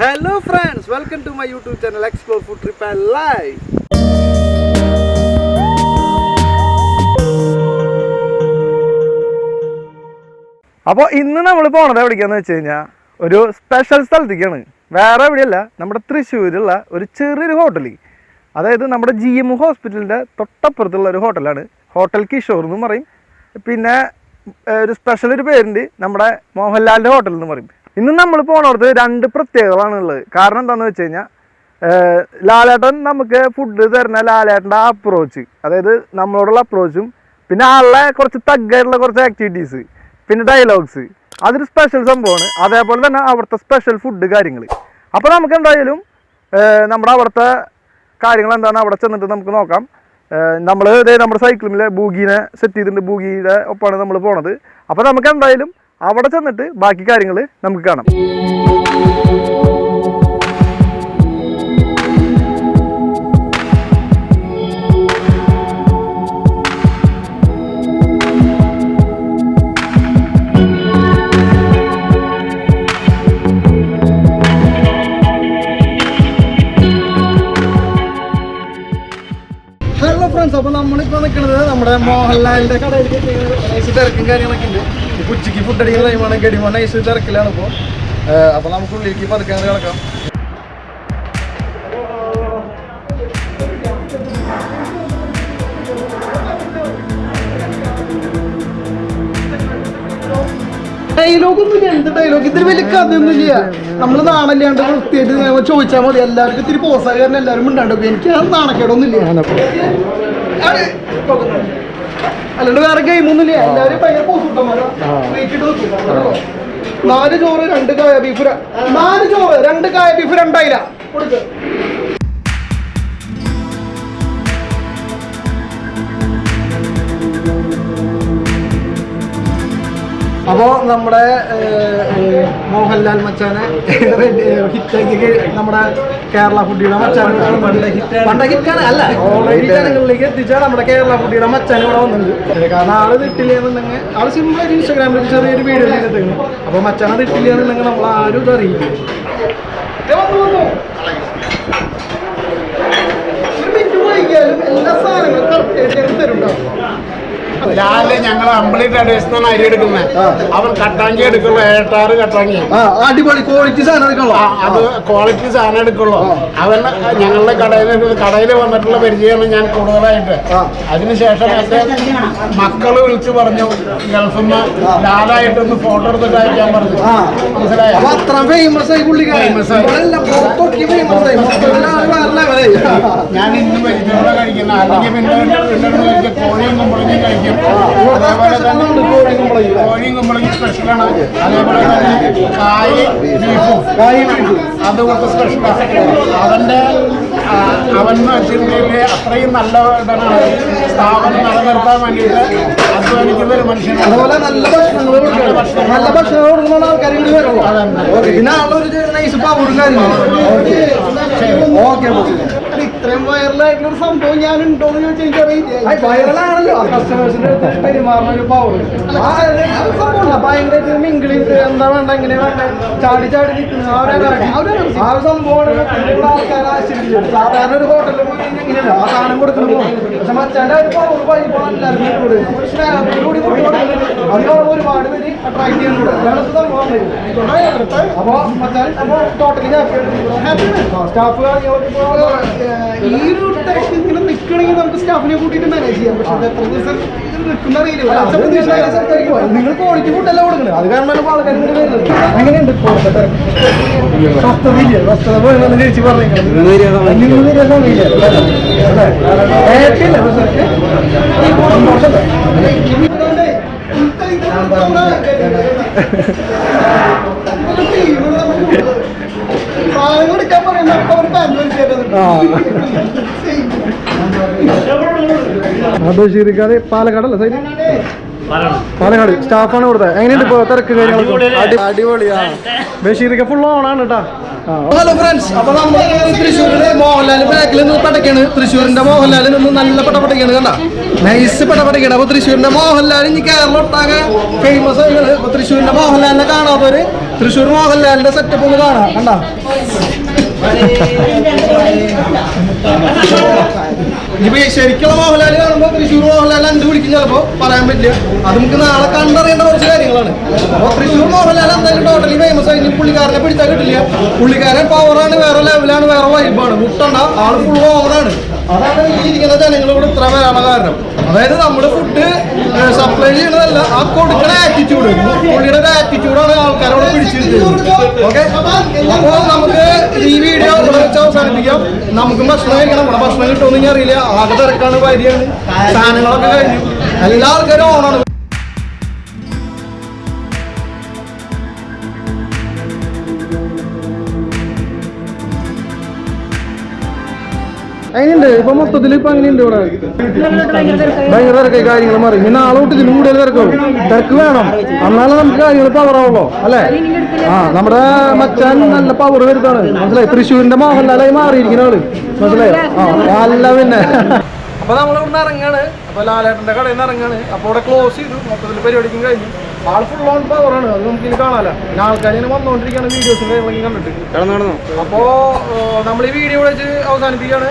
Hello friends welcome to my YouTube channel explore food trip and live അപ്പോൾ ഇന്ന് നമ്മൾ പോണത് എവിടേക്കാന്ന് വെച്ച് കഴിഞ്ഞാൽ ഒരു സ്പെഷ്യൽ സ്ഥലത്തേക്കാണ്. വേറെ എവിടെയല്ല നമ്മുടെ തൃശ്ശൂരുള്ള ഒരു ചെറിയൊരു ഹോട്ടലിൽ അതായത് നമ്മുടെ ജി എം ഹോസ്പിറ്റലിന്റെ തൊട്ടപ്പുറത്തുള്ള ഒരു ഹോട്ടലാണ് ഹോട്ടൽ കിഷോർ എന്ന് പറയും. പിന്നെ ഒരു സ്പെഷ്യൽ ഒരു പേരുണ്ട് നമ്മുടെ മോഹൻലാലിന്റെ ഹോട്ടൽ എന്ന് പറയും. ഇന്ന് നമ്മൾ പോണോടത്ത് രണ്ട് പ്രത്യേകതകളാണ് ഉള്ളത് കാരണം എന്താണെന്ന് വെച്ച് കഴിഞ്ഞാൽ ലാലേട്ടൻ നമുക്ക് ഫുഡ് തരുന്ന ലാലേട്ടന്റെ അപ്രോച്ച് അതായത് നമ്മളോടുള്ള അപ്രോച്ചും പിന്നെ ആളുടെ കുറച്ച് തഗ്ഗായിട്ടുള്ള കുറച്ച് ആക്ടിവിറ്റീസ് പിന്നെ ഡയലോഗ്സ് അതൊരു സ്പെഷ്യൽ സംഭവമാണ്. അതേപോലെ തന്നെ അവിടുത്തെ സ്പെഷ്യൽ ഫുഡ് കാര്യങ്ങൾ അപ്പോൾ നമുക്ക് എന്തായാലും നമ്മുടെ അവിടുത്തെ കാര്യങ്ങൾ എന്താണ് അവിടെ ചെന്നിട്ട് നമുക്ക് നോക്കാം. നമ്മൾ ഇതേ നമ്മുടെ സൈക്കിളിലെ ബൂഗീനെ സെറ്റ് ചെയ്തിട്ടുണ്ട്. ബൂഗിയുടെ ഒപ്പമാണ് നമ്മൾ പോണത്. അപ്പോൾ നമുക്ക് എന്തായാലും അവിടെ ചെന്നിട്ട് ബാക്കി കാര്യങ്ങൾ നമുക്ക് കാണാം. ഹലോ ഫ്രണ്ട്സ് അപ്പോൾ നിൽക്കുന്നത് നമ്മുടെ മോഹൻലാലിന്റെ കടയിലേക്ക്. തിരക്കും കാര്യങ്ങളൊക്കെ ഉണ്ട്. ഇപ്പോൾ ഉച്ചയ്ക്ക് ഫുഡ് അടിക്കുന്ന ടൈമാണ് ഗഡിമോ നൈസ് തിരക്കിലാണ് ഇപ്പോൾ അപ്പോൾ നമുക്ക് ഉള്ളിലേക്ക് പതുക്കെ അങ്ങനെ കിടക്കാം. ഡയലോഗ് ഒന്നുമില്ല. എന്ത് ഡയലോഗ് ഇതിന് വലിയ കഥയൊന്നുമില്ല. നമ്മൾ നാണല്ലാണ്ട് വൃത്തിയായിട്ട് ചോദിച്ചാൽ മതി. എല്ലാവർക്കും ഇത്തിരി പോസാകാരൻ എല്ലാവരും ഉണ്ടാണ്ടോ എനിക്ക് ആ നാണക്കേടൊന്നുമില്ല. അല്ലാണ്ട് വേറെ ഗെയിം ഒന്നുമില്ല എല്ലാവരും ഭയങ്കര പോസുട്ടന്മാരാ വെയിറ്റിട്ട് നിൽക്കും നാല് ചോറ് രണ്ട് കായ ബീഫ് നാല് ചോറ് രണ്ട് കായ ബീഫ് രണ്ടായില്ല കൊടുക്ക്. അപ്പോൾ നമ്മുടെ മോഹൻലാൽ മച്ചാനെ ഹിറ്റാക്കി നമ്മുടെ കേരള ഫുഡിയുടെ പണ്ട ഹിറ്റാണ് അല്ല ഓൾറെഡി ജനങ്ങളിലേക്ക് എത്തിച്ച നമ്മുടെ കേരള ഫുഡിയുടെ മച്ചാൻ ഇവിടെ വന്നിട്ടുണ്ട് കാരണം ആൾ തിട്ടില്ലെന്നുണ്ടെങ്കിൽ ആൾ സിമ്പിൾ ആയിട്ട് ഇൻസ്റ്റാഗ്രാമിൽ ഒരു ചെറിയൊരു വീഡിയോ ചെയ്തിട്ടുണ്ട് അപ്പോൾ മച്ചാനെ തിട്ടില്ലെന്നുണ്ടെങ്കിൽ നമ്മൾ ആരും ഇത് അറിയില്ല. എല്ലാ സാധനങ്ങളും കറക്റ്റായിട്ട് തരും കേട്ടോ ലാൽ ഞങ്ങൾ അമ്പളി ട്രഡേഷനാണ് അരി എടുക്കുന്നത് അവൻ കട്ടാങ്കി എടുക്കുള്ളൂ ഏട്ടാറ് കട്ടാങ്കി. ആ അടിപൊളി ക്വാളിറ്റി സാധനം എടുക്കുള്ളൂ. അത് ക്വാളിറ്റി സാധനം എടുക്കുള്ളൂ. അവൻ ഞങ്ങളുടെ കടയിൽ കടയിൽ വന്നിട്ടുള്ള പരിചയമാണ് ഞാൻ കൂടുതലായിട്ട്. അതിനുശേഷം എന്റെ മക്കൾ വിളിച്ചു പറഞ്ഞു ഗൾഫിൽ നിന്ന് ലാലായിട്ടൊന്ന് ഫോട്ടോ എടുത്തിട്ട് അയക്കാൻ പറഞ്ഞു. മനസ്സിലായോ? ഫേമസ് ആയി. ഞാൻ ഇന്ന് കഴിക്കുന്നത് അല്ലെങ്കിൽ പിന്നെ പിന്നെ കോഴിയും കുമ്പളങ്ങയും കഴിക്കും. അതേപോലെ തന്നെ കോഴിയും കുമ്പളങ്ങയും. സ്പെഷ്യലാണ് അതേപോലെ തന്നെ കായ് ബീഫും. കായ് ബീഫും. അത് സ്പെഷ്യലാണ് അവന്റെ എന്ന് വെച്ചിട്ടുണ്ടെങ്കിൽ അത്രയും നല്ല ഇതാണ്. സ്ഥാപനം നിലനിർത്താൻ വേണ്ടിയിട്ട് അധ്വാനിക്കുന്ന ഒരു മനുഷ്യനാണ്. അതുപോലെ നല്ല ഭക്ഷണം നല്ല ഭക്ഷണം കൊടുക്കുന്ന ആൾക്കാർ വരുള്ളൂ. ഓക്കെ പിന്നെ ആളൊരു നൈസ് പവറും കാര്യങ്ങളും ഓക്കെ. ഇത്രയും വൈറലായിട്ടുള്ള ഒരു സംഭവം ഞാൻ ഉണ്ടോ എന്ന് ചോദിച്ചാൽ എനിക്കറിയില്ല വൈറലാണല്ലോ കസ്റ്റമേഴ്സിന്റെ അടുത്ത് പെരുമാറുന്ന ഒരു പവർ സംഭവം ഭയങ്കര മിങ്കിളിങ് എന്താ വേണ്ട എങ്ങനെ വേണ്ട ചാടി ചാടി നിൽക്കുന്ന ആ ഒരു energy. ആ സംഭവമാണ് ആൾക്കാരെ സാധാരണ ഒരു ഹോട്ടലിൽ പോയി ഇങ്ങനെയല്ല. ആ സാധനം കൊടുക്കണം പക്ഷെ മച്ചാന്റെ ഒരു പവർ എല്ലാവരും കൂടി അതിനോട് ഒരുപാട് പേര് അട്രാക്ട് ചെയ്യുന്നുണ്ട്. അതാണ് ഇപ്പൊ സംഭവം അപ്പൊ മച്ചാൻ അപ്പൊ ടോട്ടലി ഹാപ്പി സ്റ്റാഫ് കാര്യങ്ങളൊക്കെ ഈ ഒരു തിരക്ക് ഇങ്ങനെ നിൽക്കണമെങ്കിൽ നമുക്ക് സ്റ്റാഫിനെ കൂട്ടിയിട്ട് മാനേജ് ചെയ്യാം പക്ഷെ എത്ര ദിവസം നിങ്ങൾ ക്വാളിറ്റി ഫുഡല്ല കൊടുക്കുന്നത് അത് കാരണമാണ് ഇപ്പൊ ആൾക്കാർ ഇങ്ങനെ വരുന്നത് അങ്ങനെയുണ്ട് സ്വസ്ഥതയില്ല സ്വസ്ഥത പോയെന്ന് ചേച്ചി നിന്ന് തരിക സമയമില്ല അല്ലേ ഹാപ്പിയല്ലേ പക്ഷേ ഒരു ബഷീർക്കാട് പാലക്കാടല്ല സൈഡ് പാലക്കാട്. സ്റ്റാഫാണ് കൊടുത്തത് എങ്ങനെയുണ്ട് ഇപ്പൊ തിരക്ക് കാര്യങ്ങളൊക്കെ? അടിപൊളിയാ ബഷീറിക്ക ഫുൾ ഓണാണ് കേട്ടാ ഹലോ ഫ്രണ്ട്സ് അപ്പൊ നമ്മൾ തൃശ്ശൂരിലെ മോഹൻലാൽ ബാക്കിൽ നിന്ന് പടക്കാണ്. തൃശ്ശൂരിന്റെ മോഹൻലാൽ നിന്ന് നല്ല പടപടക്കാണ് കണ്ട? നൈസ് പടപടക്കാണ് അപ്പൊ തൃശ്ശൂരിന്റെ മോഹൻലാൽ ഇനി കേരളം ഒട്ടാകെ ഫേമസ് ആയിക്കാണ് അപ്പൊ തൃശ്ശൂരിന്റെ മോഹൻലാലിനെ കാണാത്തവര് തൃശ്ശൂർ മോഹൻലാലിന്റെ സെറ്റപ്പ് ഒന്ന് കാണാം കണ്ട? ഇനിയിപ്പോ ശരിക്കുള്ള മോഹൻലാൽ കാണുമ്പോ തൃശ്ശൂർ മോഹൻലാൽ അഞ്ച് പിടിക്കും ചിലപ്പോ പറയാൻ പറ്റില്ല. അത് നമുക്ക് നാളെ കണ്ടറിയേണ്ട കുറച്ച് കാര്യങ്ങളാണ്. അപ്പൊ തൃശ്ശൂർ മോഹൻലാൽ എന്തായാലും ടോട്ടലി ഫേമസ് ആയി പുള്ളിക്കാരനെ പിടിച്ചാൽ കിട്ടില്ല. പുള്ളിക്കാരൻ പവറാണ് വേറെ ലെവലാണ് വൈബാണ്. മുട്ടണ്ട. ആൾ ഫുൾ ഓവറാണ് അതാണ് ഈ ഇരിക്കുന്ന ജനങ്ങളോട് ഇത്ര വരാനുള്ള കാരണം. അതായത് നമ്മുടെ ഫുഡ് സപ്ലൈ ചെയ്യണതല്ല ആ കൊടുക്കണ ആറ്റിറ്റ്യൂഡ് പുള്ളിയുടെ ഒരു ആറ്റിറ്റ്യൂഡാണ് ആൾക്കാരോട് പിടിച്ചിരുന്നത് ഓക്കെ അപ്പോൾ നമുക്ക് ഈ വീഡിയോ വെച്ച് അവസാനിപ്പിക്കാം. നമുക്ക് ഭക്ഷണം കഴിക്കണം. നമ്മുടെ ഭക്ഷണം കിട്ടുമെന്ന് അറിയില്ല. ആകെ തിരക്കാണ് വരികയാണ് സാധനങ്ങളൊക്കെ കഴിഞ്ഞു. എല്ലാ ആൾക്കാരും ഓണാണ് അതിനുണ്ട് ഇപ്പൊ മൊത്തത്തിൽ ഇപ്പൊ അങ്ങനെയുണ്ട് ഇവിടെ? ഭയങ്കര തിരക്കായി കാര്യങ്ങൾ മാറി. പിന്നെ ആളോട്ട് ഇതിലും കൂടുതൽ തിരക്കാവും തിരക്ക് വേണം. എന്നാലേ നമുക്ക് കാര്യങ്ങൾ പവർ ആവുള്ളൂ. അല്ലേ? ആ നമ്മുടെ മച്ചാൻ നല്ല പവർ വരുത്താണ്. മനസ്സിലായി? തൃശ്ശൂരിന്റെ മോഹൻലാലായി മാറിയിരിക്കുന്ന ആൾ. മനസ്സിലായോ? ആ നല്ല പിന്നെ. അപ്പൊ നമ്മൾ നിന്ന് ഇറങ്ങാണ്. അപ്പൊ ലാലേട്ടന്റെ കടയിൽ നിന്ന് ഇറങ്ങാണ്. അപ്പൊ ഇവിടെ ക്ലോസ് ചെയ്തു. മൊത്തത്തിൽ പരിപാടിക്കും കഴിഞ്ഞു. ആൾ ഫുൾ ഓൺ പവറാണ് അത് നമുക്ക് ഇനി കാണാല. പിന്നെ ആൾക്കാർ ഇങ്ങനെ വന്നുകൊണ്ടിരിക്കുകയാണ് വീഡിയോസും കാര്യങ്ങളൊക്കെ കണ്ടിട്ട്. അപ്പോ നമ്മൾ ഈ വീഡിയോ വെച്ച് അവസാനിപ്പിക്കുകയാണ്.